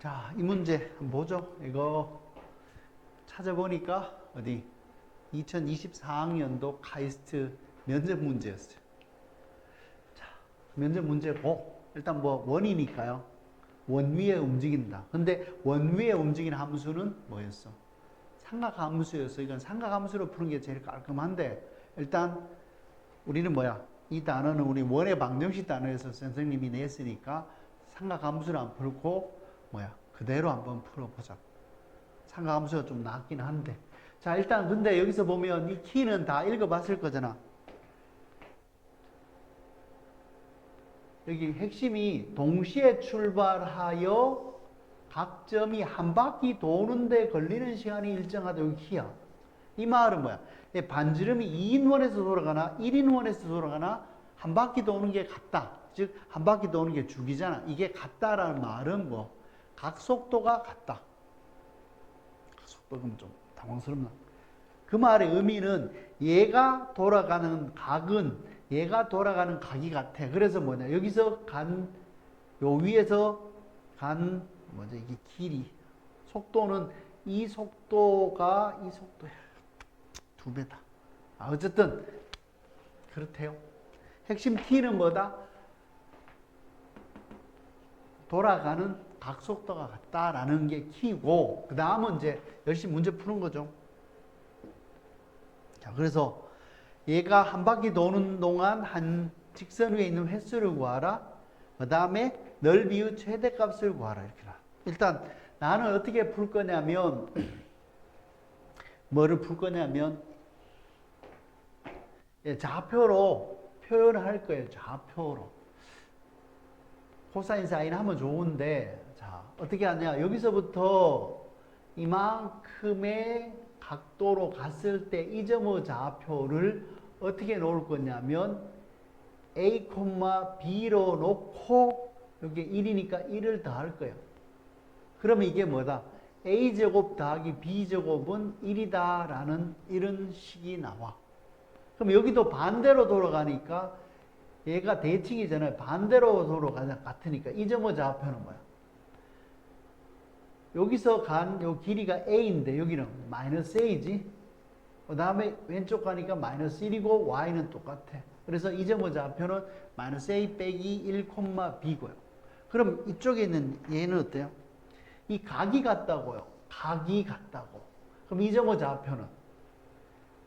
자, 이 문제 뭐죠? 이거 찾아보니까 어디 2024학년도 카이스트 면접 문제였어요. 자, 면접 문제고 일단 뭐 원이니까요. 원 위에 움직인다. 근데 원 위에 움직이는 함수는 뭐였어? 삼각함수였어. 이건 삼각함수로 푸는 게 제일 깔끔한데 일단 우리는 뭐야? 이 단어는 우리 원의 방정식 단어에서 선생님이 냈으니까 삼각함수를 안 풀고 뭐야? 그대로 한번 풀어보자. 삼각함수가 좀 낫긴 한데. 자, 일단 근데 여기서 보면 이 키는 다 읽어봤을 거잖아. 여기 핵심이 동시에 출발하여 각 점이 한 바퀴 도는데 걸리는 시간이 일정하다. 여기 키야. 이 말은 뭐야? 이 반지름이 2인원에서 돌아가나 1인원에서 돌아가나 한 바퀴 도는 게 같다. 즉, 한 바퀴 도는 게 주기잖아. 이게 같다라는 말은 뭐? 각 속도가 같다. 각 속도가 좀 당황스럽나? 그 말의 의미는 얘가 돌아가는 각은 얘가 돌아가는 각이 같아. 그래서 뭐냐? 여기서 간, 요 위에서 간, 뭐죠? 이게 길이. 속도는 이 속도가 이 속도야. 두 배다. 아, 어쨌든, 그렇대요. 핵심 T는 뭐다? 돌아가는 각 속도가 같다라는 게 키고, 그 다음은 이제 열심히 문제 푸는 거죠. 자, 그래서 얘가 한 바퀴 도는 동안 한 직선 위에 있는 횟수를 구하라. 그 다음에 넓이의 최대값을 구하라. 이렇게 나. 일단 나는 어떻게 풀 거냐면 뭐를 풀 거냐면 예, 좌표로 표현을 할 거예요. 좌표로. 코사인 사인 하면 좋은데 자 어떻게 하냐 여기서부터 이만큼의 각도로 갔을 때 이 점의 좌표를 어떻게 놓을 거냐면 a, b로 놓고 여기 1이니까 1을 더할 거예요. 그러면 이게 뭐다? a제곱 더하기 b제곱은 1이다라는 이런 식이 나와. 그럼 여기도 반대로 돌아가니까 얘가 대칭이잖아요. 반대로 돌아가냐 같으니까 이 점의 좌표는 뭐야? 여기서 간 요 길이가 a인데 여기는 마이너스 a지. 그 다음에 왼쪽 가니까 마이너스 1이고 y는 똑같아. 그래서 이 점의 좌표는 마이너스 a 빼기 1, b고요. 그럼 이쪽에 있는 얘는 어때요? 이 각이 같다고요. 각이 같다고. 그럼 이 점의 좌표는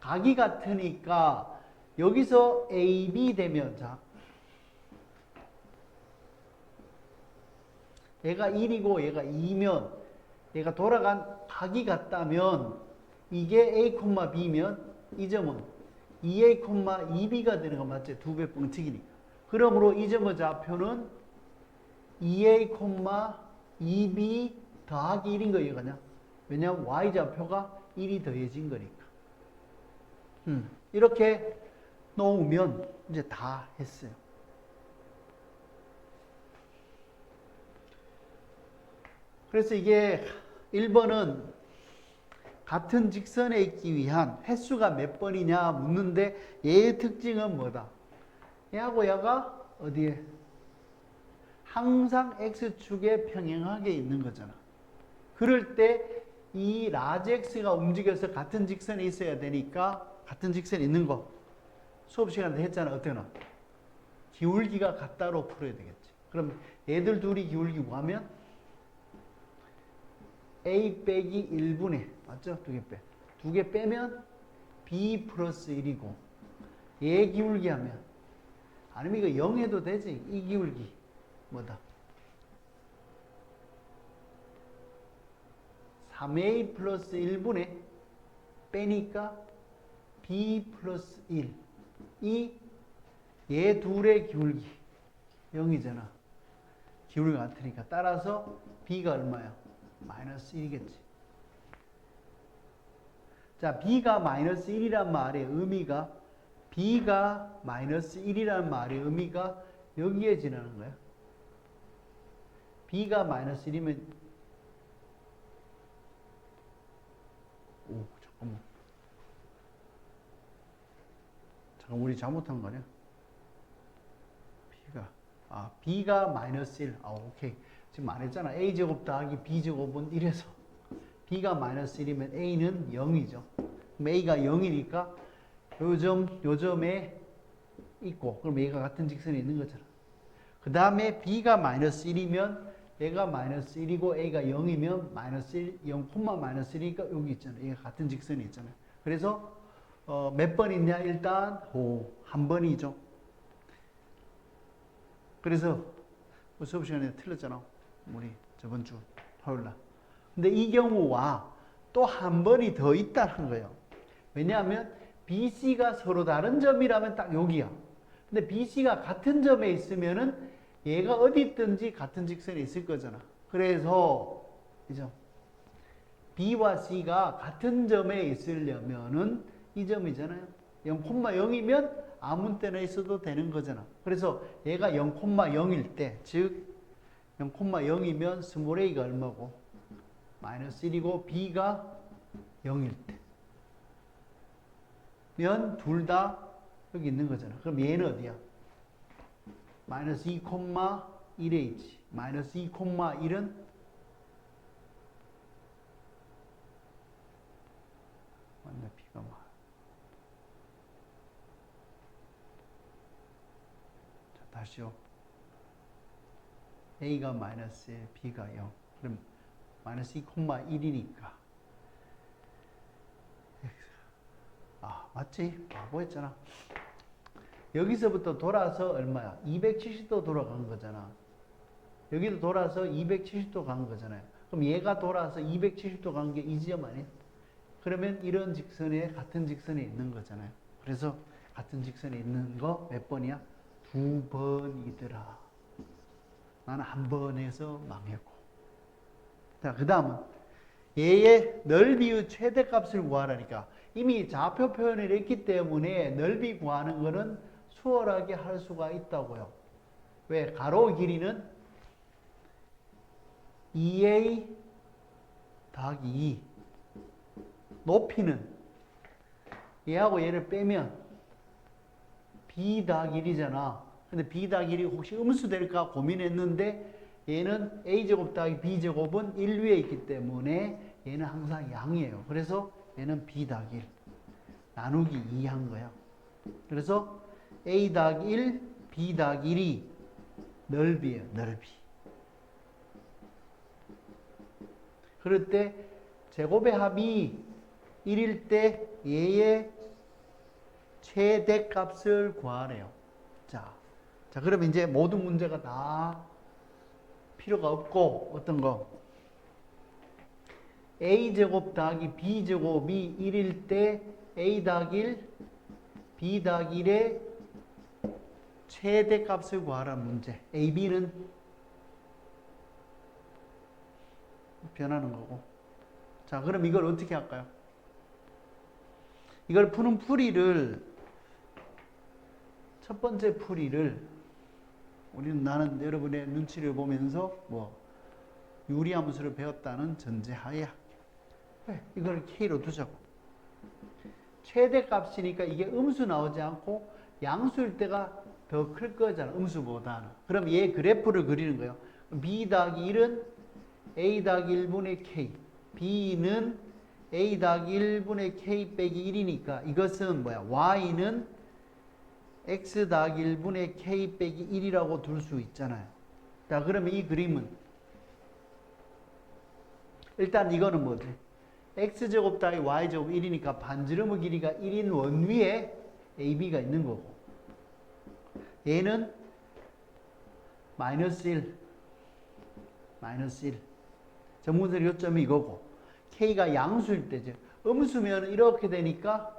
각이 같으니까 여기서 a, b 되면 자 얘가 1이고 얘가 2면 얘가 돌아간 각이 같다면 이게 a, b면 이 점은 2a, 2b가 되는 거 맞지? 두배 뻥튀기니까. 그러므로 이 점의 좌표는 2a, 2b 더하기 1인 거예요, 그냥. 왜냐하면 y 좌표가 1이 더해진 거니까. 음, 이렇게 놓으면 이제 다 했어요. 그래서 이게 1번은 같은 직선에 있기 위한 횟수가 몇 번이냐 묻는데 얘의 특징은 뭐다? 얘하고 얘가 어디에? 항상 x축에 평행하게 있는 거잖아. 그럴 때 이 라지 x가 움직여서 같은 직선에 있어야 되니까 같은 직선에 있는 거 수업 시간에 했잖아. 어때나? 기울기가 같다로 풀어야 되겠지. 그럼 얘들 둘이 기울기 구하면 a 빼기 1분의 맞죠? 두 개 빼. 두 개 빼면 b 플러스 1이고 얘 기울기 하면 아니면 이거 0 해도 되지. 이 기울기 뭐다? 3a 플러스 1분의 빼니까 b 플러스 1. 이 얘 둘의 기울기 0이잖아. 기울기가 같으니까 따라서 b가 얼마야? 마이너스 1이겠지. 자, b가 마이너스 1이란 말의 의미가 b가 마이너스 1이란 말의 의미가 여기에 지나는 거야. b가 마이너스 1이면 오, 잠깐만. 잠깐 우리 잘못한 거 아니야? b가 아, b가 마이너스 1. 아, 오케이. 지금 말했잖아. a제곱 더하기 b제곱은 1에서 b가 마이너스 1이면 a는 0이죠. 그럼 a가 0이니까 요점, 요점에 있고 그럼 얘가 같은 직선에 있는 거잖아. 그 다음에 b가 마이너스 1이면 얘가 마이너스 1이고 a가 0이면 마이너스 1, 0, 마이너스 1이니까 여기 있잖아요. 얘가 같은 직선에 있잖아요. 그래서 어, 몇 번 있냐? 일단 오, 한 번이죠. 그래서 뭐 수업 시간에 틀렸잖아. 우리 저번 주 토요일 날. 근데 이 경우와 또 한 번이 더 있다는 거예요. 왜냐하면 BC가 서로 다른 점이라면 딱 여기야. 근데 BC가 같은 점에 있으면은 얘가 어디 있든지 같은 직선에 있을 거잖아. 그래서 이 점. B와 C가 같은 점에 있으려면은 이 점이잖아요. 0,0이면 아무 때나 있어도 되는 거잖아. 그래서 얘가 0,0일 때, 즉 0,0이면 스몰 a가 얼마고? 마이너스 1이고 b가 0일 때. 면 둘 다 여기 있는 거잖아. 그럼 얘는 어디야? 마이너스 2,1h. 마이너스 2,1은 맞네, b가 뭐. 자, 다시요. A가 마이너스 b가 0. 그럼 마이너스 2,1이니까. 아, 맞지? 바보였잖아. 여기서부터 돌아서 얼마야? 270도 돌아간 거잖아. 여기도 돌아서 270도 간 거잖아요. 그럼 얘가 돌아서 270도 간 게 이 지점 아니야? 그러면 이런 직선에 같은 직선에 있는 거잖아요. 그래서 같은 직선에 있는 거 몇 번이야? 두 번이더라. 나는 한 번에서 망했고. 자, 그 다음은 얘의 넓이의 최대값을 구하라니까 이미 좌표 표현을 했기 때문에 넓이 구하는 거는 수월하게 할 수가 있다고요. 왜? 가로 길이는 2a 더하기 2 높이는 얘하고 얘를 빼면 b 더하기 1이잖아. 근데 b 더하기 1이 혹시 음수 될까 고민했는데 얘는 a제곱 더하기 b제곱은 1 위에 있기 때문에 얘는 항상 양이에요. 그래서 얘는 b 더하기 1 나누기 2 한 거야. 그래서 a 더하기 1, b 더하기 1이 넓이에요. 넓이. 그럴 때 제곱의 합이 1일 때 얘의 최대값을 구하래요. 자, 자 그럼 이제 모든 문제가 다 필요가 없고 어떤 거 a제곱 더하기 b제곱이 1일 때 a 더하기 1, b 더하기 1의 최대값을 구하라는 문제. a, b는 변하는 거고. 자, 그럼 이걸 어떻게 할까요? 이걸 푸는 풀이를 첫 번째 풀이를 우리는 나는 여러분의 눈치를 보면서 뭐 유리함수를 배웠다는 전제하에 네, 이걸 K로 두자고. 최대값이니까 이게 음수 나오지 않고 양수일 때가 더 클 거잖아. 음수보다는. 그럼 얘 그래프를 그리는 거예요. B 더하기 1은 A 더하기 1분의 K. B는 A 더하기 1분의 K 빼기 1이니까 이것은 뭐야? Y는 X 더하기 1분의 K 빼기 1이라고 둘 수 있잖아요. 자, 그러면 이 그림은 일단 이거는 뭐지? x제곱 더하기 y제곱 1이니까 반지름의 길이가 1인 원위에 ab가 있는 거고 얘는 마이너스 1 마이너스 1 전문설 요점이 이거고 k가 양수일 때죠 음수면 이렇게 되니까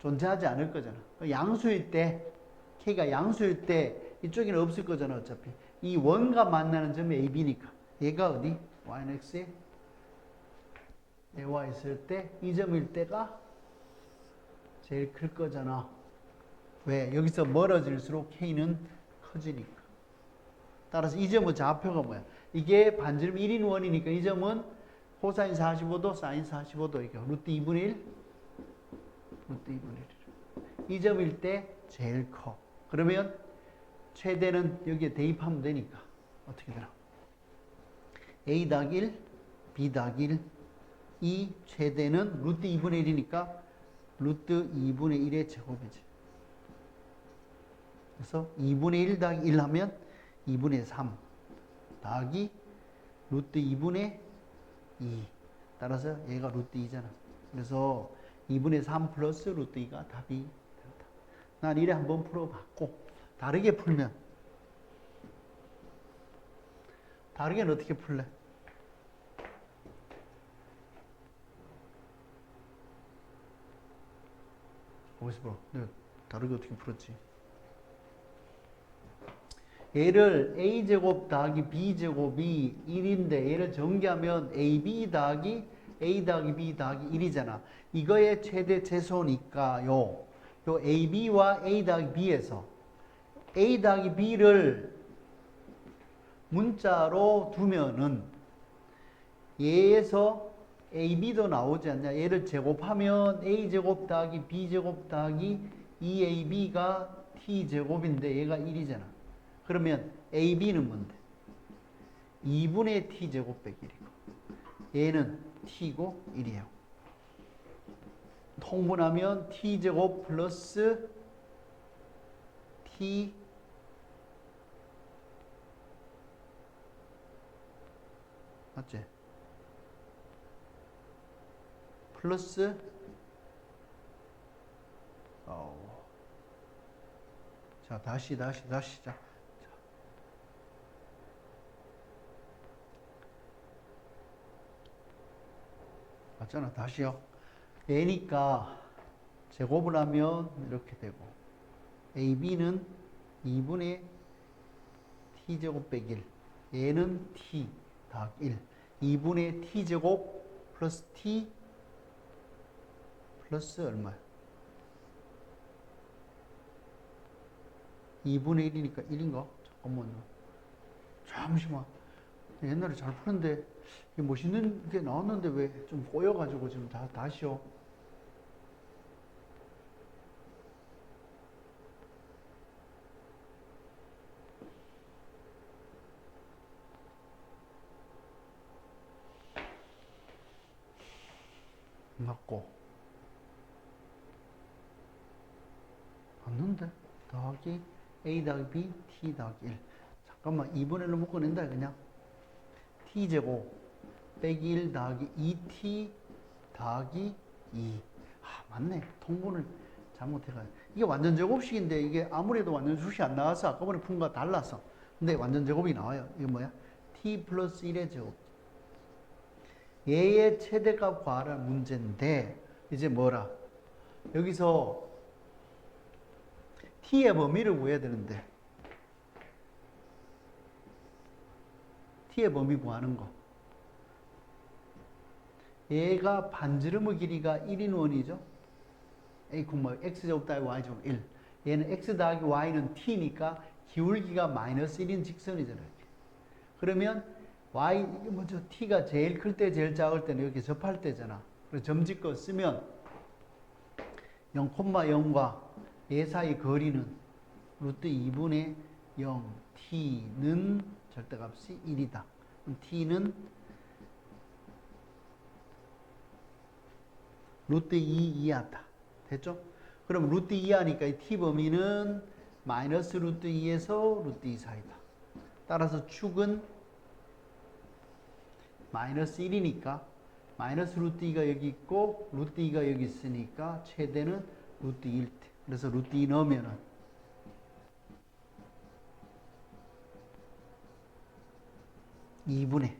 존재하지 않을 거잖아 양수일 때 k가 양수일 때 이쪽에는 없을 거잖아 어차피 이 원과 만나는 점이 ab니까 얘가 어디? y는 x에 애와 있을 때 이 점일 때가 제일 클 거잖아. 왜? 여기서 멀어질수록 K는 커지니까. 따라서 이 점의 좌표가 뭐야? 이게 반지름 1인 원이니까 이 점은 코사인 45도, 사인 45도이니까 루트 2분의 1, 루트 2분의 1. 이 점일 때 제일 커. 그러면 최대는 여기에 대입하면 되니까 어떻게 되나? a 더하기 1, b 더하기 1, 이 최대는 루트 2분의 1이니까 루트 2분의 1의 제곱이지. 그래서 2분의 1 더하기 1 하면 2분의 3 더하기 루트 2분의 2. 따라서 얘가 루트 2잖아. 그래서 2분의 3 플러스 루트 2가 답이. 난 이래 한번 풀어봤고 다르게 풀면 다르게는 어떻게 풀래? 어디서 풀어? 내가 다르게 어떻게 풀었지? 얘를 a제곱 더하기 b제곱이 1인데 얘를 전개하면 ab 더하기 a 더하기 b 더하기 1이잖아. 이거의 최대 최소니까요. 요 ab와 a 더하기 b에서 a 더하기 b를 문자로 두면은 얘에서 ab도 나오지 않냐. 얘를 제곱하면 a제곱 더하기 b제곱 더하기 2ab가 t제곱인데 얘가 1이잖아. 그러면 AB는 뭔데? 2분의 T제곱 빼기 1이고 얘는 T고 1이에요. 통분하면 T제곱 플러스 T 맞지? 플러스 어. 자 다시 다시 다시 자 맞잖아. 다시요. A니까 제곱을 하면 이렇게 되고 AB는 2분의 T제곱 빼기 1 얘는 T 더하기 1 2분의 T제곱 플러스 T 플러스 얼마야? 2분의 1이니까 1인가? 잠깐만요. 잠시만. 옛날에 잘 푸는데 멋있는 게 나왔는데 왜 좀 꼬여가지고 지금 다 다시요. 맞고 맞는데 더하기 a 더하기 b t 더하기 1 잠깐만 2분의 1로 묶어낸다 그냥 t제곱 빼기 1 더하기 2t 더하기 2. 아, 맞네. 통분을 잘못해가 이게 완전 제곱식인데 이게 아무래도 완전 수식이 안 나와서 아까번에 푼 거와 달라서. 근데 완전 제곱이 나와요. 이게 뭐야? t 플러스 1의 제곱. 얘의 최대값 구하라는 문제인데 이제 뭐라? 여기서 t의 범위를 구해야 되는데 t의 범위 구하는 거. 얘가 반지름의 길이가 1인 원이죠. a, x제곱 더하기 y제곱 1. 얘는 x 더하기 y는 t니까 기울기가 마이너스 1인 직선이잖아요. 그러면 y, 이게 뭐죠? t가 제일 클 때, 제일 작을 때는 이렇게 접할 때잖아. 그래서 점짓거 쓰면 0,0과 얘 사이 거리는 루트 2분의 0, t는 절대값이 1이다. 그럼 t는 루트 2 이하다. 됐죠? 그럼 루트 2 하니까 이 t 범위는 마이너스 루트 2에서 루트 2 사이다. 따라서 축은 마이너스 1이니까 마이너스 루트 2가 여기 있고 루트 2가 여기 있으니까 최대는 루트 1. 그래서 루트 2 넣으면은 (2분의)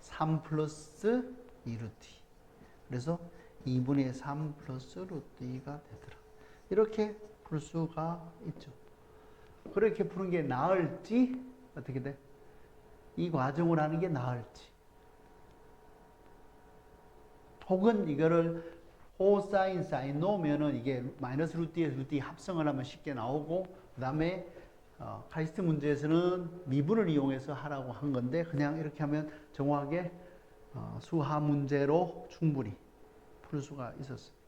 3 플러스 2 루트 2 그래서 2분의 3 플러스 루트 2가 되더라. 이렇게 풀 수가 있죠. 그렇게 푸는 게 나을지, 어떻게 돼? 이 과정을 하는 게 나을지. 혹은 이거를 호사인 사인 놓으면은 이게 마이너스 루트에 루트 합성을 하면 쉽게 나오고, 그 다음에 어, 카이스트 문제에서는 미분을 이용해서 하라고 한 건데, 그냥 이렇게 하면 정확하게 어, 수하 문제로 충분히 풀 수가 있었어요.